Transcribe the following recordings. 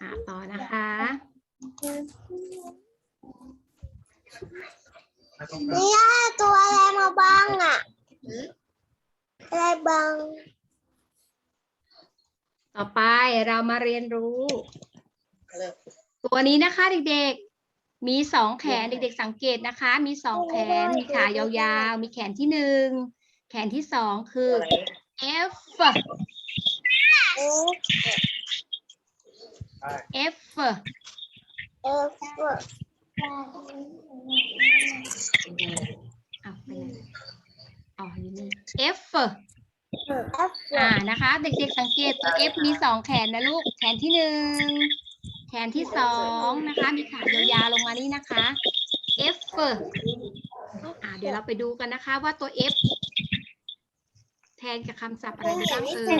อะต่อนะคะ เนี่ยตัวอะไรมาบังอะอะไรบัง ต่อไปเรามาเรียนรู้ ตัวนี้นะคะเด็กๆ มีสองแขนเด็กๆ สังเกตนะคะ มีสองแขน มีขายาวๆ มีแขนที่หนึ่ง แขนที่สองคือ F เอฟ F เอฟอะไปไหนอ๋ออยู่นี่ F เอฟอ่านะคะ เด็กๆสังเกตตัว F มีสองแขนนะลูก แขนที่หนึ่งแขนที่สองนะคะ มีขายาวๆลงมานี่นะคะ F อ่าเดี๋ยวเราไปดูกันนะคะว่าตัว F แทนกับคำศัพท์อะไรได้บ้างเอ่ย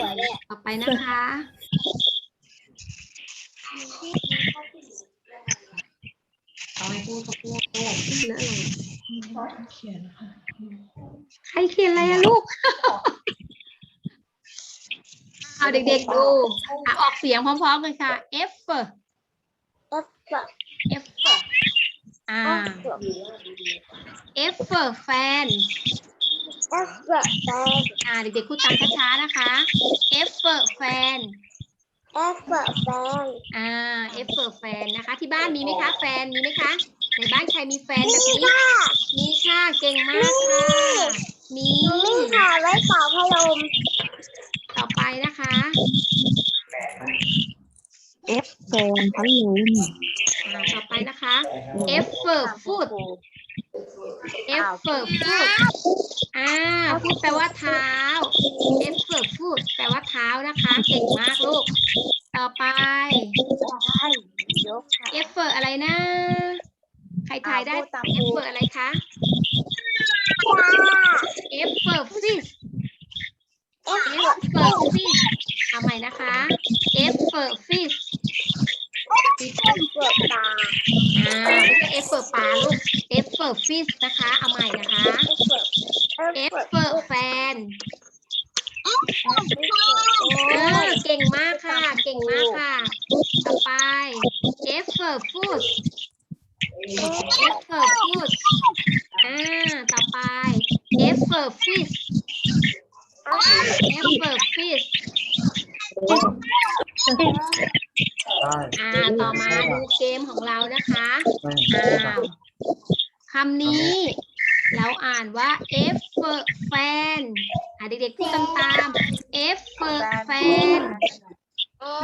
ต่อไปนะคะ เอาไปพูดกับพูดเลอะอะไรเขียนค่ะใครเขียนอะไรอะลูก เอาเด็กๆดูอะออกเสียงพร้อมๆกันค่ะ F เอฟ F อ่า F แฟน เอฟแฟนอ่าเด็กๆพูดตามช้าๆนะคะ F แฟนเอฟแฟนอ่า F แฟนนะคะ ที่บ้านมีไหมคะแฟนมีไหมคะ ในบ้านใครมีแฟนแบบนี้ มีค่ะเก่งมากค่ะ มีนี่ค่ะไว้เป่าพัดลมต่อไปนะคะ F แฟนพัดลมอ่าต่อไปนะคะ F foot F foot อ่าพูดแปลว่าเท้า F foot แปลว่าเท้านะคะ เก่งมากลูก ต่อไป ยกค่ะ F อะไรนะ ใครทายได้อ่าพูดตามครู F อะไรคะ F fish เอฟ F fish ทำใหม่นะคะ F fish เปิดตาอ่าไม่ใช่ F ปลาลูก F fish นะคะ เอาใหม่นะคะเอฟ F แฟนเออเก่งมากค่ะ เก่งมากค่ะ ต่อไป F food F food อ่า ต่อไป F fish F fish อ่า ต่อมาดูเกมของเรานะคะ อ้าวคำ นี้ เราอ่านว่า F แฟนอะเด็กๆพูดตามๆ F แฟน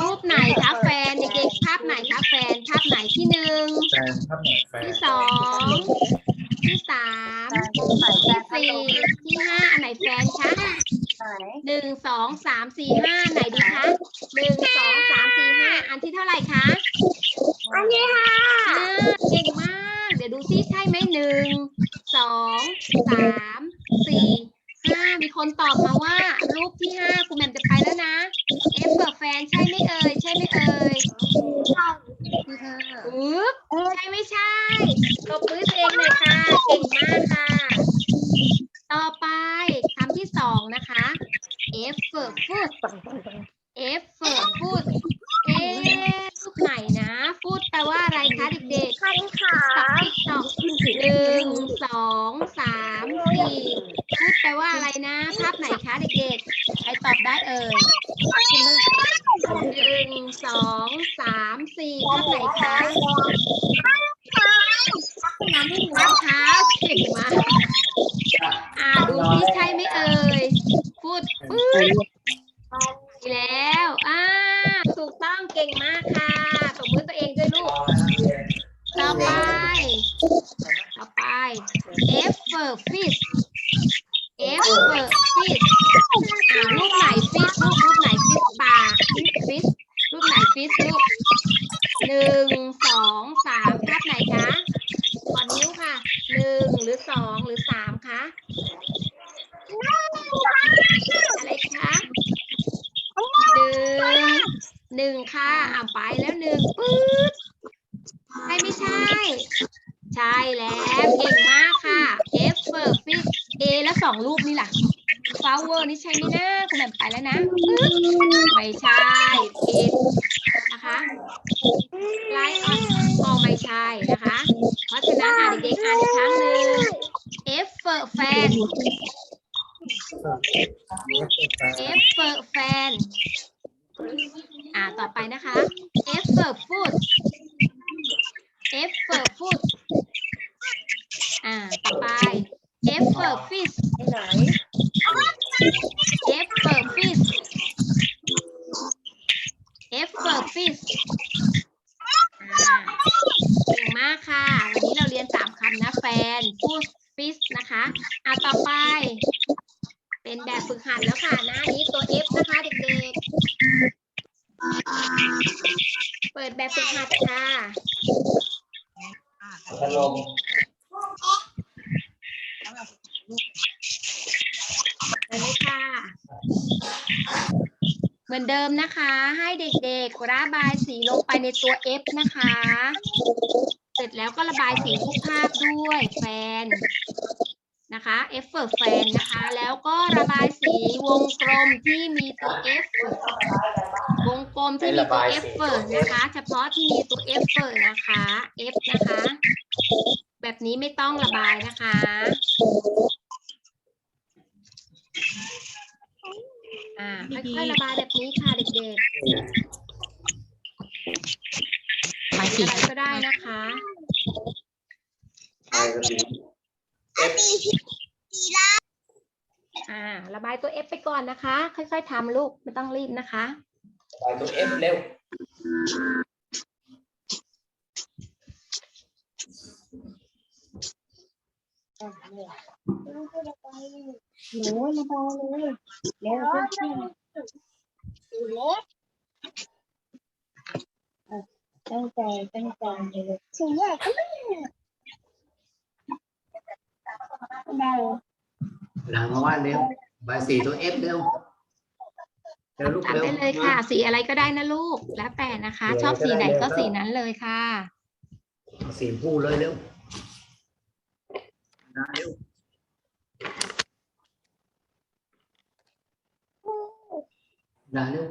รูปไหนคะแฟนเด็กๆภาพไหนคะแฟนภาพไหนที่หนึ่งแฟนภาพไหนแฟนที่สองที่สามที่สี่ที่ห้าอันไหนแฟนคะหนึ่งสองสามสี่ห้าไหนดีคะหนึ่งสองสามสี่ห้าอันที่เท่าไหร่คะอันนี้ค่ะ อ่าเก่งมาก เดี๋ยวดูซิใช่ไหมหนึ่งส องสามสี่ห้ามีคนตอบมาว่า รูปที่ห้าคุณแหม่มจะไปแล้วนะเอฟเบอร์แฟนใช่ไหมเอ่ยใช่ไหมเอ่ยอุ๊บใช่ไม่ใช่ตบมือตัวเองหน่อยค่ะ เก่งมากค่ะ ต่อไปคำที่สองนะคะ F ฟูด F ฟูดเอ๊ะรูปไหนนะฟูดแปลว่าอะไรคะเด็กๆ คันขา ติ๊กตอกติ๊กตอกหนึ่งสองสามสี่พูดแปลว่าอะไรนะ ภาพไหนคะเด็กๆ ใครตอ บได้เอ่ยหนึ่งสองสามสี่ภาพไหนคะรองเท้าเก่งมากอ่าดูที่ใช่ไหมเอ่ย พูดปึ๊บดีแล้ว อ่า ถูกต้องเก่งมากค่ะตบมือตัวเองด้วยลูก ต่อไป ต่อไป F for fish F for fish อ่ารูปไหน fish รูปรูปไหน fish ปลา fish fish รูปไหน fish ลูกหนึ่งสองสามภาพไหนคะขอนิ้วค่ะหนึ่งหรือสองหรือสามคะ อะไรคะหนึ่งหนึ่งค่ะอ่าไปแล้วหนึ่งปื๊ด ใช่ไม่ใช่ ใช่ แล้วเก่งมากค่ะ F for fish A แล้วสองรูปนี่ล่ะ flower นี่ใช่ไหมนะคุณแหม่มไปแล้วนะไม่ใช่ผิดนะคะ lion ก็ไม่ใช่นะคะ เพราะฉะนั้นอ่านเด็กๆอ่านอีกครั้งหนึ่ง F for fan F for fan อ่าต่อไปนะคะ F for food F for food อ่าต่อไป F for fish F for fish F for fish อ่าเก่งมากค่ะ วันนี้เราเรียนสามคำนะแฟน food fish นะคะอ่าต่อไป เป็นแบบฝึกหัดแล้วค่ะหน้านี้ตัว F นะคะเด็กๆ เปิดแบบฝึกหัดค่ะพัดลมไปเลยค่ะ เหมือนเดิมนะคะ ให้เด็กๆ ระบายสีลงไปในตัว F นะคะ เสร็จแล้วก็ระบายสีทุกภาพด้วยแฟนนะคะ F เฟิร์แฟนนะคะ แล้วก็ระบายสีวงกลมที่มีตัว F กลมที่มีตัว F เฟิร์นะคะ เฉพาะที่มีตัว F เฟิร์นะคะ F นะคะ แบบนี้ไม่ต้องระบายนะคะ อ่าค่อยๆระบายแบบนี้ค่ะเด็กๆหมายสีถึงอะไรก็ได้นะคะไปกระสีอ่า ระบายตัว F ไปก่อนนะคะ ค่อยๆทำลูกไม่ต้องรีบนะคะ ไปตัวเอฟเร็วหนูระบายเลยแล้วก็เชื่อ ตั้งใจตั้งใจเลยถึงว่าก็ไม่ได้หลังมาว่าเร็วใบสีตัวเอฟเร็วเร็วลูกตัดเร็วได้เลยค่ะ สีอะไรก็ได้นะลูก แล้วแต่นะคะ ชอบสีไหนก็สีนั้นเลยค่ะสีผู้เลยเร็วนะเร็วนะเร็ว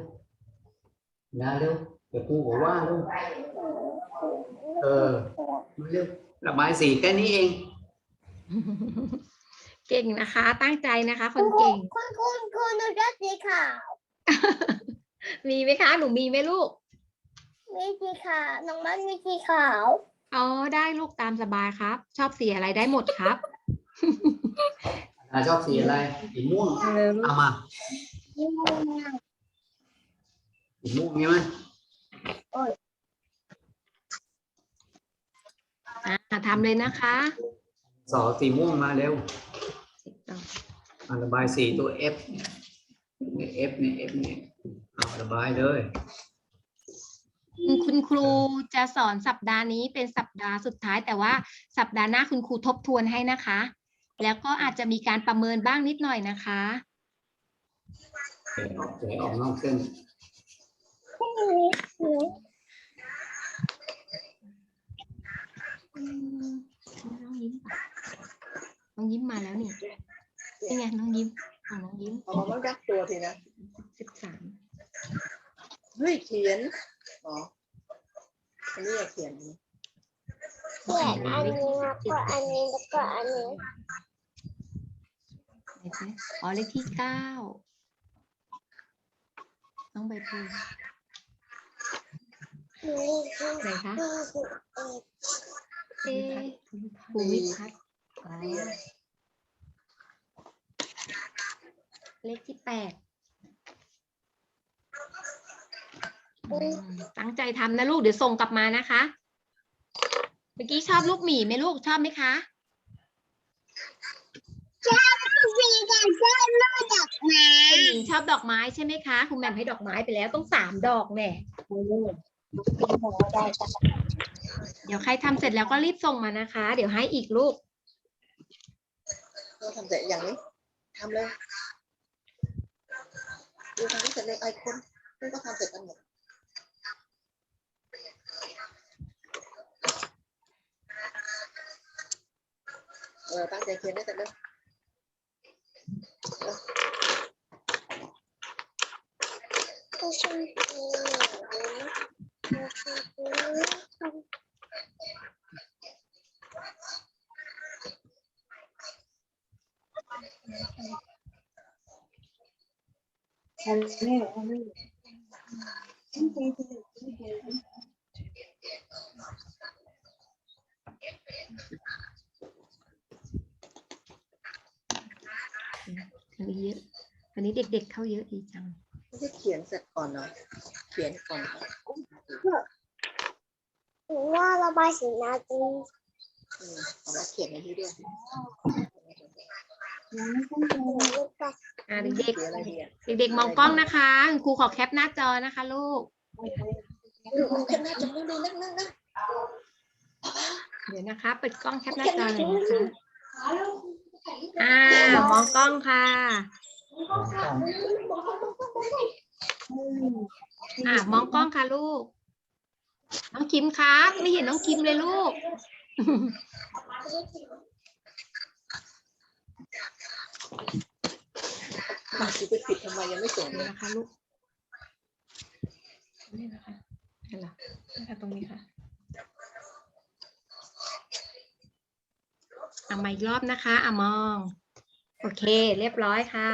นะเร็วเดี๋ยวครูบอกว่าเร็วเออเร็วระบายสีแค่นี้เอง เก่งนะคะ ตั้งใจนะคะ คนเก่ง คุณคุณคุณหนูจะสีขาว มีไหมคะ หนูมีไหมลูก มีสีขาวน้องมันมีสีขาวอ๋อได้ลูกตามสบายครับ ชอบสีอะไรได้หมดครับอ่าชอบสีอะไรสีม่วงเอามาสีม่วงใช่ไหมอ่าทำเลยนะคะสอสีม่วงมาเร็วสิบต่ออ่าระบายสีตัว F นี่ F นี่ F นี่เอาระบายเลยคุณครูจะสอนสัปดาห์นี้เป็นสัปดาห์สุดท้าย แต่ว่าสัปดาห์หน้าคุณครูทบทวนให้นะคะ แล้วก็อาจจะมีการประเมินบ้างนิดหน่อยนะคะเดี๋ยวออกเดี๋ยวออกนอกเส้นอืมน้องยิ้มปะน้องยิ้มมาแล้วนี่นี่ไงน้องยิ้มข องน้องยิ้มอ๋อมันยักตัวทีนะสิบสามเฮ้ยเขียนอ๋ออันนี้อย่าเขียนนี้เขียนอันนี้แล้วก็อันนี้แล้วก็อันนี้ไหนสิอ๋อเลขที่เก้าน้องใบพูนี่คือไหนคะนี่คือเอ็ดเอะภูมิพัฒน์อ๋อ เลขที่แปดอืมตั้งใจทำนะลูกเดี๋ยวส่งกลับมานะคะ เมื่อกี้ชอบลูกหมีไหมลูกชอบไหมคะสีแดงเส้นลูกดอกไม้คุณหญิงชอบดอกไม้ใช่ไหมคะคุณแหม่มให้ดอกไม้ไปแล้วต้องสามดอกแน่ได้จ้ะเดี๋ยวใครทำเสร็จแล้วก็รีบส่งมานะคะ เดี๋ยวให้อีกลูกเราทำเสร็จอย่างนี้ทำเลย đưa thằng cái lên icon không có tham thiệt anh mình rồi bạn giải quyền đấy thật đấy Hãy subscribe อันนี้เยอะ อันนี้เด็กๆเข้าเยอะดีจัง ไม่ใช่เขียนเสร็จก่อนเนาะเขียนก่อนหนูว่าระบายสีนาจริงอืมเอาแล้วเขียนในที่ด้วยหนูรู้ปะอ่าเด็กเขียน อะไรดีอะๆเด็กๆมองกล้องนะคะคุณครูขอแคปหน้าจอนะคะ ลูกดูเอาแค่หน้าจอดูนั่งนั่งนั่งเดี๋ยวนะคะ เปิดกล้องแคปหน้าจอหน่อยนะคะอ่ามองกล้องค่ะอ่ามองกล้องค่ะลูก น้องคิมครับ ไม่เห็นน้องคิมเลยลูก มาสิไปปิดทำไมยังไม่ส่งนี่เลยนะคะลูก นี่นะคะเห็นเหรอนี่ค่ะตรงนี้ค่ะอะมาอีกรอบนะคะอะมอง โอเค เรียบร้อยค่ะ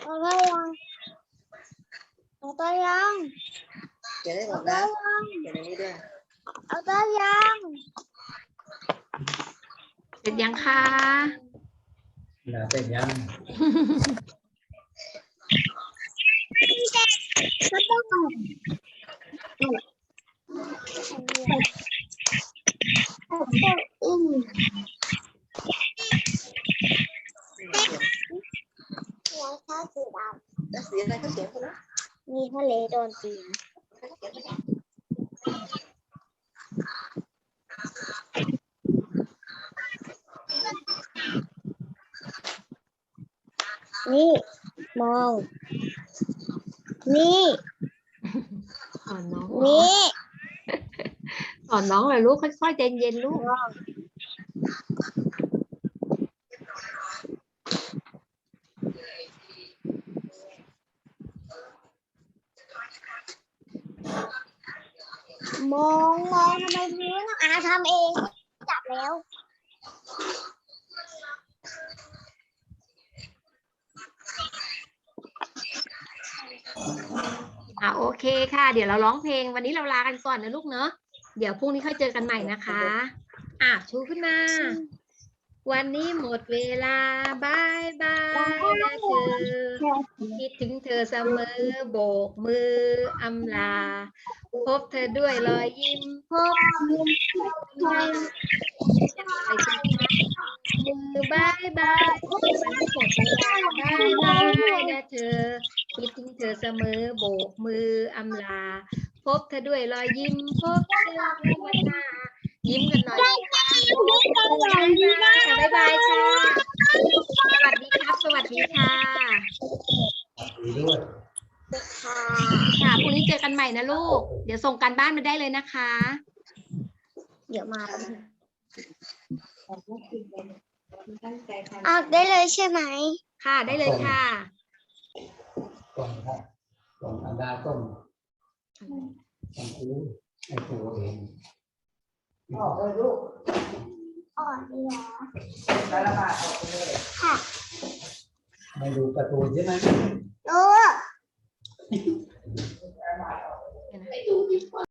เอาได้ยังเอาได้ยังเขียนได้หมเอาดได้นะยังเขียนในนี้ด้วย เอาได้ยัง เสร็จยังคะดาเป็นยังก็ต้องอืมอืมเขียนแล้วถ้าสีดแล้วสีอะไรก็เขียนไปแล้วำมีทะเลโดนตีนนี่ มอง นี่ สอนน้องนี่ สอนน้องเลยลูกค่อยๆใจเย็นๆลูก มองมองทำไมพื้นอะอาทำเองจับแล้ว อะโอเคค่ะ เดี๋ยวเราร้องเพลง วันนี้เราลากันก่อนนะลูกเนาะเดี๋ยวพรุ่งนี้ค่อยเจอกันใหม่นะคะ อะชูขึ้นมา วันนี้หมดเวลาบายบายนะเธอคิดถึงเธอเสมอโบกมืออำลา พบเธอด้วยรอยยิ้มพบมือมือบายบายวันนี้หมดเวลาบายบายนะเธอ ธอเสมอโบกมืออำลา พบเธอด้วยรอยยิ้ม พบเธอด้วยวันหน้ายิ้มกันหน่อยค่ะบ๊ายบายค่ะสวัสดีครับ สวัสดีค่ะค่ะพรุ่งนี้เจอกันใหม่นะลูก เดี๋ยวส่งการบ้านมาได้เลยนะคะ เดี๋ยวมาออกได้เลยใช่ไหม ค่ะได้เลยค่ะ ส่งค่ะส่งทางดาต้นทางครูให้ครูเองออกเลยลูกออกแล้วได้ละบาทออกเลยค่ะไม่ดูการ์ตูนใช่ไหมรู้